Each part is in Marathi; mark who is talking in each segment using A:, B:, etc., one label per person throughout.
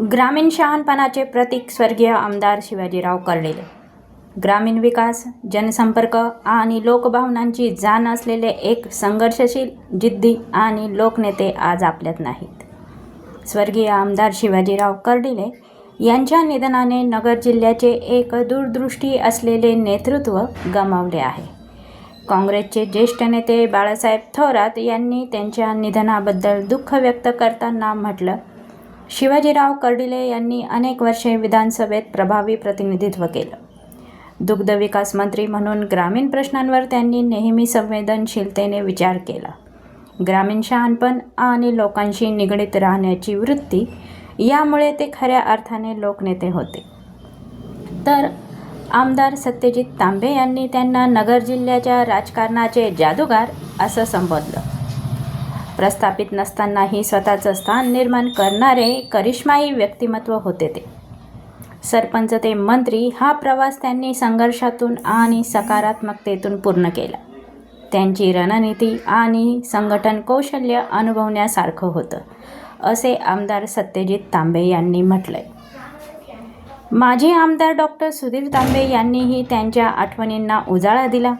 A: ग्रामीण शहाणपणाचे प्रतीक स्वर्गीय आमदार शिवाजीराव कर्डिले. ग्रामीण विकास जनसंपर्क आणि लोकभावनांची जाण असलेले एक संघर्षशील जिद्दी आणि लोकनेते आज आपल्यात नाहीत. स्वर्गीय आमदार शिवाजीराव कर्डिले यांच्या निधनाने नगर जिल्ह्याचे एक दूरदृष्टी असलेले नेतृत्व गमावले आहे. काँग्रेसचे ज्येष्ठ नेते बाळासाहेब थोरात यांनी त्यांच्या निधनाबद्दल दुःख व्यक्त करताना म्हटलं शिवाजीराव कर्डिले यांनी अनेक वर्षे विधानसभेत प्रभावी प्रतिनिधित्व केलं. दुग्ध विकास मंत्री म्हणून ग्रामीण प्रश्नांवर त्यांनी नेहमी संवेदनशीलतेने विचार केला. ग्रामीण शहाणपण आणि लोकांशी निगडीत राहण्याची वृत्ती यामुळे ते खऱ्या अर्थाने लोकनेते होते. तर आमदार सत्यजित तांबे यांनी त्यांना नगर जिल्ह्याच्या राजकारणाचे जादूगार असं संबोधलं. प्रस्थापित नसतानाही स्वतःचं स्थान निर्माण करणारे करिश्माई व्यक्तिमत्व होते ते. सरपंच ते मंत्री हा प्रवास त्यांनी संघर्षातून आणि सकारात्मकतेतून पूर्ण केला. त्यांची रणनीती आणि संघटन कौशल्य अनुभवण्यासारखं होतं असे आमदार सत्यजित तांबे यांनी म्हटलंय. माजी आमदार डॉक्टर सुधीर तांबे यांनीही त्यांच्या आठवणींना उजाळा दिला.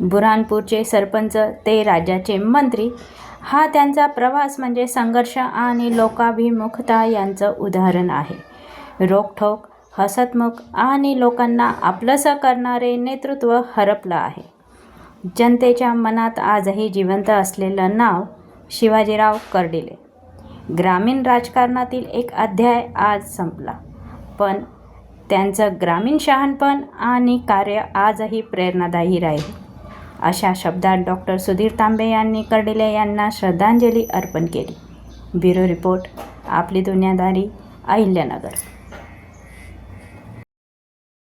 A: बुऱ्हाणपूरचे सरपंच ते राज्याचे मंत्री हा त्यांचा प्रवास म्हणजे संघर्ष आणि लोकाभिमुखता यांचं उदाहरण आहे. रोखठोक हसतमुख आणि लोकांना आपलंसं करणारे नेतृत्व हरपलं आहे. जनतेच्या मनात आजही जिवंत असलेलं नाव शिवाजीराव कर्डिले. ग्रामीण राजकारणातील एक अध्याय आज संपला. पण त्यांचं ग्रामीण शहाणपण आणि कार्य आजही प्रेरणादायी राहील. अशा शब्दात डॉक्टर सुधीर तांबे यांनी कर्डिले यांना श्रद्धांजली अर्पण केली. ब्युरो रिपोर्ट आपली दुनियादारी अहिल्यानगर.